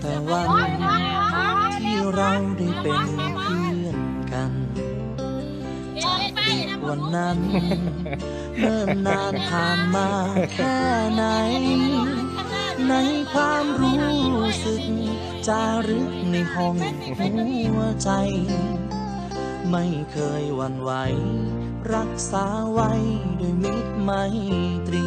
แต่วันที่เราได้เป็นเพื่อนกันวันนั้นเนิ่นนานผ่านมาแค่ไหน ในความรู้สึกจารึกในห้องหัวใจ ไม่เคยวันไหว รักษาไว้ด้วยมิตรไมตรี